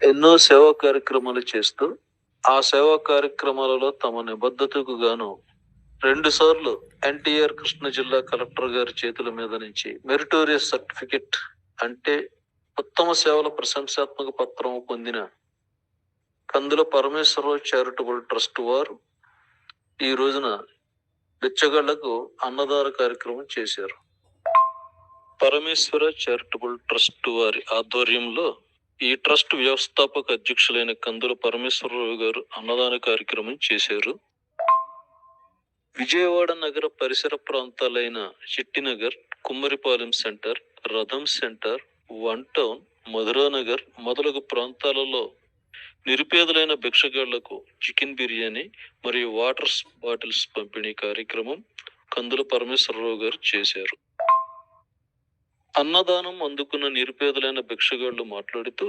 ఎన్నో సేవా కార్యక్రమాలు చేస్తూ ఆ సేవా కార్యక్రమాలలో తమ నిబద్ధతకు గాను రెండు సార్లు ఎన్టీఆర్ కృష్ణ జిల్లా కలెక్టర్ గారి చేతుల మీద నుంచి మెరిటోరియస్ సర్టిఫికెట్ అంటే ఉత్తమ సేవల ప్రశంసాత్మక పత్రం పొందిన కందుల పరమేశ్వరరావు చారిటబుల్ ట్రస్ట్ వారు ఈ రోజున బిచ్చగాళ్ళకు అన్నదాన కార్యక్రమం చేశారు. పరమేశ్వర చారిటబుల్ ట్రస్ట్ వారి ఆధ్వర్యంలో ఈ ట్రస్ట్ వ్యవస్థాపక అధ్యక్షులైన కందుల పరమేశ్వరరావు గారు అన్నదాన కార్యక్రమం చేశారు. విజయవాడ నగర పరిసర ప్రాంతాలైన Chettinagar Kummaripalem centre Ratham centre one town Madhuranagar మొదలగు ప్రాంతాలలో నిరుపేదలైన భిక్షగాళ్ళకు చికెన్ బిర్యానీ మరియు వాటర్ బాటిల్స్ పంపిణీ కార్యక్రమం కందుల పరమేశ్వరరావు గారు చేశారు. అన్నదానం అందుకున్న నిరుపేదలైన భిక్షగాళ్ళు మాట్లాడుతూ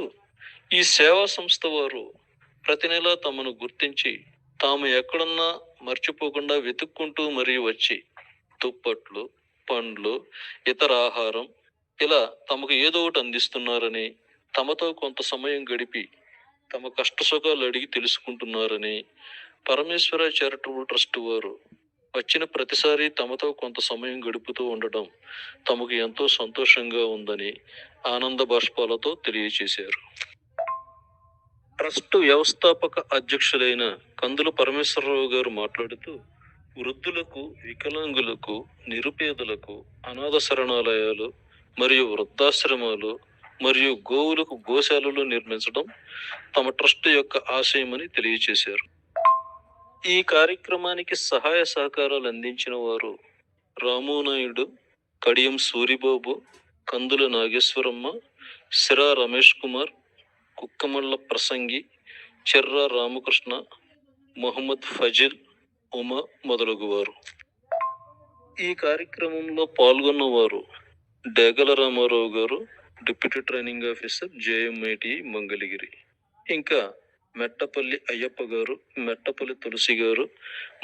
ఈ సేవా సంస్థ వారు ప్రతి నెల తమను గుర్తించి తాము ఎక్కడున్నా మర్చిపోకుండా వెతుక్కుంటూ మరీ వచ్చి దుప్పట్లు పండ్లు ఇతర ఆహారం ఇలా తమకు ఏదో ఒకటి అందిస్తున్నారని తమతో కొంత సమయం గడిపి తమ కష్ట సుఖాలు అడిగి తెలుసుకుంటున్నారని పరమేశ్వర చారిటబుల్ ట్రస్ట్ వారు వచ్చిన ప్రతిసారి తమతో కొంత సమయం గడుపుతూ ఉండటం తమకు ఎంతో సంతోషంగా ఉందని ఆనంద బాష్పాలతో తెలియజేశారు ట్రస్ట్ వ్యవస్థాపక అధ్యక్షులైన కందుల పరమేశ్వరరావు గారు మాట్లాడుతూ వృద్ధులకు వికలాంగులకు నిరుపేదలకు అనాథ శరణాలయాలు మరియు వృద్ధాశ్రమాలు మరియు గోవులకు గోశాలలు నిర్మించడం తమ ట్రస్ట్ యొక్క ఆశయమని తెలియజేశారు ఈ కార్యక్రమానికి సహాయ సహకారాలు అందించిన వారు రామునాయుడు కడియం సూరిబాబు కందుల నాగేశ్వరమ్మ సిరా రమేష్ కుమార్ కుక్కమల్ల ప్రసంగి చెర్రా రామకృష్ణ మొహమ్మద్ ఫజిల్ ఉమ మొదలగువారు. ఈ కార్యక్రమంలో పాల్గొన్నవారు డేగల రామారావు గారు deputy training officer JMIT Mangalagiri. ఇంకా మెట్టపల్లి అయ్యప్ప గారు మెట్టపల్లి తులసి గారు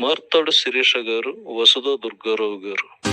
మార్తాడు శిరీష గారు వసుధ దుర్గారావు గారు